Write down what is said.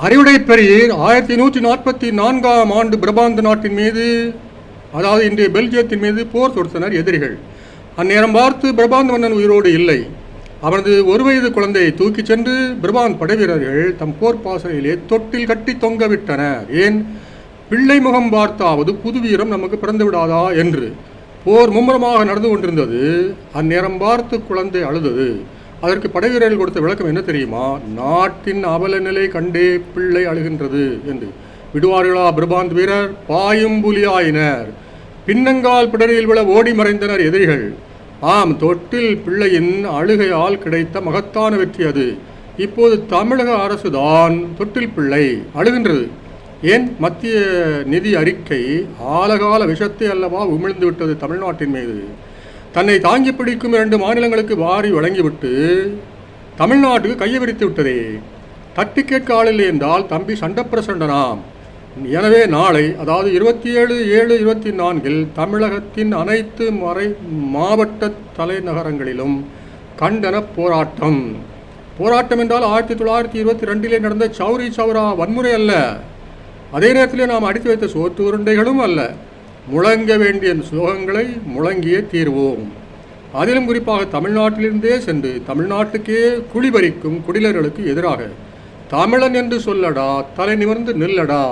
அறிவுடை பெரியர் ஆயிரத்தி நூற்றி நாற்பத்தி நான்காம் ஆண்டு பிரபாந்த நாட்டின் மீது அதாவது இன்றைய பெல்ஜியத்தின் மீது போர் தொடுத்தனர் எதிரிகள். அந்நேரம் பார்த்து பிரபாந்த் மன்னன் உயிரோடு இல்லை. அவனது ஒரு வயது குழந்தையை தூக்கிச் சென்று பிரபாந்த் படைவீரர்கள் தம் போர் பாசறையிலே தொட்டில் கட்டி தொங்க விட்டனர். ஏன்? பிள்ளை முகம் பார்த்தாவது புது வீரம் நமக்கு பிறந்து விடாதா என்று. போர் மும்முரமாக நடந்து கொண்டிருந்தது. அந்நேரம் பார்த்து குழந்தை அழுதது. அதற்கு படைவீரர்கள் கொடுத்த விளக்கம் என்ன தெரியுமா? நாட்டின் அவல நிலை கண்டே பிள்ளை அழுகின்றது என்று. விடுவார்களா பிரபாந்த் வீரர்? பாயும் புலியாயினர். பின்னங்கால் பிடரில் விழ ஓடி மறைந்தனர் எதிரிகள். ஆம் தொட்டில் பிள்ளையின் அழுகையால் கிடைத்த மகத்தான வெற்றி அது. இப்போது தமிழக அரசுதான் தொட்டில் பிள்ளை அழுகின்றது. ஏன்? மத்திய நிதி அறிக்கை ஆலகால விஷத்தை அல்லவா உமிழ்ந்து விட்டது தமிழ்நாட்டின் மீது. தன்னை தாங்கி பிடிக்கும் இரண்டு மாநிலங்களுக்கு வாரி வழங்கிவிட்டு தமிழ்நாட்டுக்கு கையை விரித்து விட்டதே. தட்டி கேட்க ஆளில்லை என்றால் தம்பி சண்டப்பிரசண்டனாம். எனவே நாளை அதாவது இருபத்தி ஏழு ஏழு இருபத்தி நான்கில் தமிழகத்தின் அனைத்து மறை மாவட்ட தலைநகரங்களிலும் கண்டன போராட்டம். போராட்டம் என்றால் ஆயிரத்தி தொள்ளாயிரத்தி இருபத்தி ரெண்டிலே நடந்த சௌரி சௌரா வன்முறை அல்ல. அதே நேரத்திலே நாம் அடித்து வைத்த சோத்து உருண்டைகளும் அல்ல. முழங்க வேண்டிய சுலோகங்களை முழங்கியே தீர்வோம். அதிலும் குறிப்பாக தமிழ்நாட்டிலிருந்தே சென்று தமிழ்நாட்டுக்கே குடிபறிக்கும் குடிலர்களுக்கு எதிராக தமிழன் என்று சொல்லடா தலை நிமிர்ந்து நில்லடா.